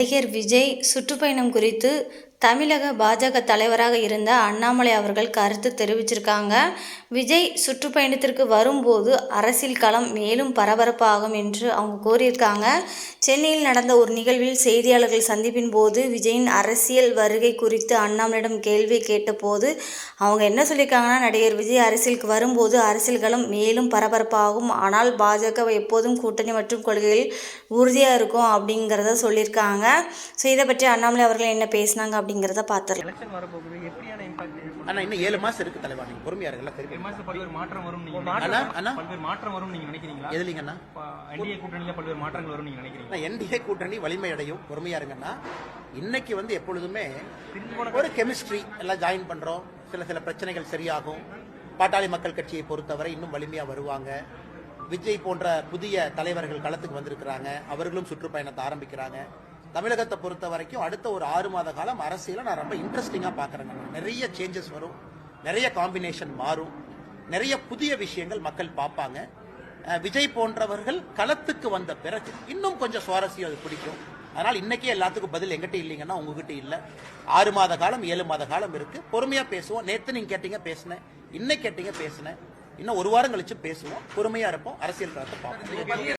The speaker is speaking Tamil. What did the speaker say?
நடிகர் விஜய் சுற்றுப்பயணம் குறித்து தமிழக பாஜக தலைவராக இருந்த அண்ணாமலை அவர்கள் கருத்து தெரிவிச்சிருக்காங்க. விஜய் சுற்றுப்பயணத்திற்கு வரும்போது அரசியல் களம் மேலும் பரபரப்பாகும் என்று அவங்க கூறியிருக்காங்க சென்னையில் நடந்த ஒரு நிகழ்வில் செய்தியாளர்கள் சந்திப்பின் போது விஜயின் அரசியல் வருகை குறித்து அண்ணாமலையிடம் கேள்வி கேட்டபோது அவங்க என்ன சொல்லியிருக்காங்கன்னா நடிகர் விஜய் அரசியலுக்கு வரும்போது அரசியல் களம் மேலும் பரபரப்பாகும். ஆனால் பாஜக எப்போதும் கூட்டணி மற்றும் கொள்கையில் உறுதியாக இருக்கும் அப்படிங்கிறத சொல்லியிருக்காங்க. ஸோ இதை பற்றி அண்ணாமலை அவர்கள் என்ன பேசினாங்க அப்படிங்கிறத பார்த்துடலாம் எலெக்ஷன் வரப்போகுது எப்படியான இம்பாக்ட் ஆனா இன்னும் ஏழு மாசம் இருக்கு தலைவா நீங்க பொறுமையா இருக்கலாம் ஏழு தெரியும்? மாசம் பல்வேறு மாற்றம் வரும் நீங்க அண்ணா? அண்ணா. பல்வேறு மாற்றம் வரும் நீங்க நினைக்கிறீங்களா? எதுலீங்கண்ணா என்டிஏ கூட்டணியில பல்வேறு மாற்றங்கள் வரும் நீங்க நினைக்கிறீங்களா? என்டிஏ கூட்டணி வலிமை அடையும் பொறுமையா இருங்கன்னா இன்னைக்கு வந்து எப்பொழுதுமே ஒரு கெமிஸ்ட்ரி எல்லாம் ஜாயின் பண்றோம். சில சில பிரச்சனைகள் சரியாகும். பாட்டாளி மக்கள் கட்சியை பொறுத்தவரை இன்னும் வலிமையா வருவாங்க. விஜய் போன்ற புதிய தலைவர்கள் களத்துக்கு வந்திருக்கிறாங்க. அவர்களும் சுற்றுப்பயணத்தை ஆரம்பிக்கிறாங்க. தமிழகத்தை பொறுத்த வரைக்கும் அடுத்த ஒரு ஆறு மாத காலம் அரசியல நான் ரொம்ப இன்ட்ரெஸ்டிங்கா பாக்குறேங்க நிறைய சேஞ்சஸ் வரும். நிறைய காம்பினேஷன் மாறும். நிறைய புதிய விஷயங்கள் மக்கள் பார்ப்பாங்க. விஜய் போன்றவர்கள் களத்துக்கு வந்த பிறகு இன்னும் கொஞ்சம் சுவாரஸ்யம் அது பிடிக்கும். அதனால் இன்னைக்கே எல்லாத்துக்கும் பதில் எங்கிட்ட இல்லைங்கன்னா உங்ககிட்ட இல்ல. ஆறு மாத காலம் ஏழு மாத காலம் இருக்கு. பொறுமையா பேசுவோம். நேத்து நீங்க கேட்டீங்க பேசினேன். இன்னைக்கு கேட்டீங்க பேசினேன். இன்னும் ஒரு வாரம் கழிச்சு பேசுவோம். பொறுமையா இருப்போம். அரசியல் களத்தை பார்ப்போம்.